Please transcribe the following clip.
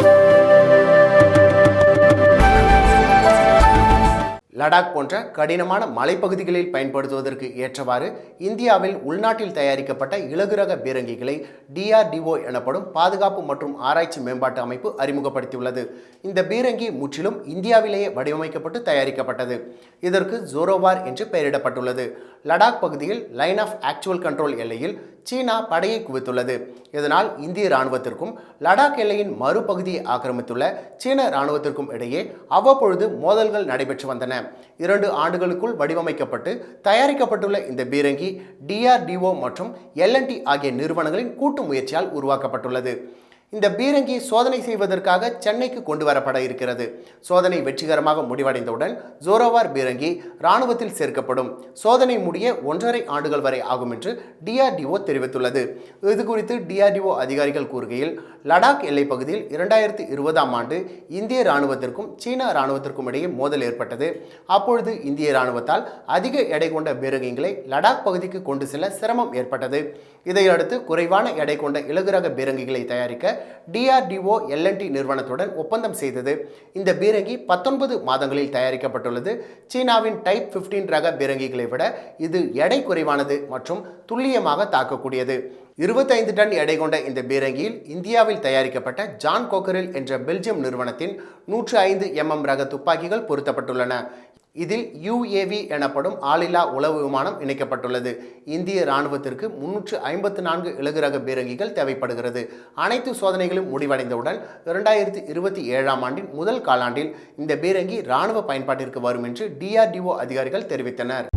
Thank you. Ladakh போன்ற கடினமான மலைப்பகுதிகளில் பயன்படுத்துவதற்கு ஏற்றவாறு இந்தியாவில் உள்நாட்டில் தயாரிக்கப்பட்ட இலகுரக பீரங்கிகளை டிஆர்டிஓ எனப்படும் பாதுகாப்பு மற்றும் ஆராய்ச்சி மேம்பாட்டு அமைப்பு அறிமுகப்படுத்தியுள்ளது. இந்த பீரங்கி முற்றிலும் இந்தியாவிலேயே வடிவமைக்கப்பட்டு தயாரிக்கப்பட்டது. இதற்கு ஜோரோவார் என்று பெயரிடப்பட்டுள்ளது. லடாக் பகுதியில் லைன் ஆஃப் ஆக்சுவல் கண்ட்ரோல் எல்லையில் சீனா படையை குவித்துள்ளது. இதனால் இந்திய இராணுவத்திற்கும் லடாக் எல்லையின் மறுபகுதியை ஆக்கிரமித்துள்ள சீன இராணுவத்திற்கும் இடையே அவ்வப்பொழுது மோதல்கள் நடைபெற்று வந்தன. இரண்டு ஆண்டுகளுக்குள் வடிவமைக்கப்பட்டு தயாரிக்கப்பட்டுள்ள இந்த பீரங்கி டிஆர்டிஓ மற்றும் எல்என்டி ஆகிய நிறுவனங்களின் கூட்டு முயற்சியால் உருவாக்கப்பட்டுள்ளது. இந்த பீரங்கி சோதனை செய்வதற்காக சென்னைக்கு கொண்டு வரப்பட இருக்கிறது. சோதனை வெற்றிகரமாக முடிவடைந்தவுடன் ஜோரோவார் பீரங்கி இராணுவத்தில் சேர்க்கப்படும். சோதனை முடிய ஒன்றரை ஆண்டுகள் வரை ஆகும் என்று டிஆர்டிஓ தெரிவித்துள்ளது. இது குறித்து டிஆர்டிஓ அதிகாரிகள் கூறுகையில் லடாக் எல்லைப் பகுதியில் இரண்டாயிரத்தி இருபதாம் ஆண்டு இந்திய ராணுவத்திற்கும் சீன ராணுவத்திற்கும் இடையே மோதல் ஏற்பட்டது. அப்பொழுது இந்திய ராணுவத்தால் அதிக எடை கொண்ட பீரங்கிகளை லடாக் பகுதிக்கு கொண்டு செல்ல சிரமம் ஏற்பட்டது. இதையடுத்து குறைவான எடை கொண்ட இலகுரக பீரங்கிகளை தயாரிக்க டிஆர்டிஓ எல்என்டி நிறுவனத்துடன் ஒப்பந்தம் செய்தது. இந்த பீரங்கி பத்தொன்பது மாதங்களில் தயாரிக்கப்பட்டுள்ளது. சீனாவின் டைப் 15 ரக பீரங்கிகளை விட இது எடை குறைவானது மற்றும் துல்லியமாக தாக்கக்கூடியது. இருபத்தைந்து டன் எடை கொண்ட இந்த பீரங்கியில் இந்தியாவில் தயாரிக்கப்பட்ட ஜான் கோக்கரில் என்ற பெல்ஜியம் நிறுவனத்தின் நூற்று ஐந்து எம்எம் ரக துப்பாக்கிகள் பொருத்தப்பட்டுள்ளன. இதில் யுஏவி எனப்படும் ஆளில்லா உளவு விமானம் இணைக்கப்பட்டுள்ளது. இந்திய ராணுவத்திற்கு முன்னூற்று ஐம்பத்து நான்கு இலகுரக பீரங்கிகள் தேவைப்படுகிறது. அனைத்து சோதனைகளும் முடிவடைந்தவுடன் இரண்டாயிரத்தி இருபத்தி ஏழாம் ஆண்டின் முதல் காலாண்டில் இந்த பீரங்கி இராணுவ பயன்பாட்டிற்கு வரும் என்று டிஆர்டிஓ அதிகாரிகள் தெரிவித்தனர்.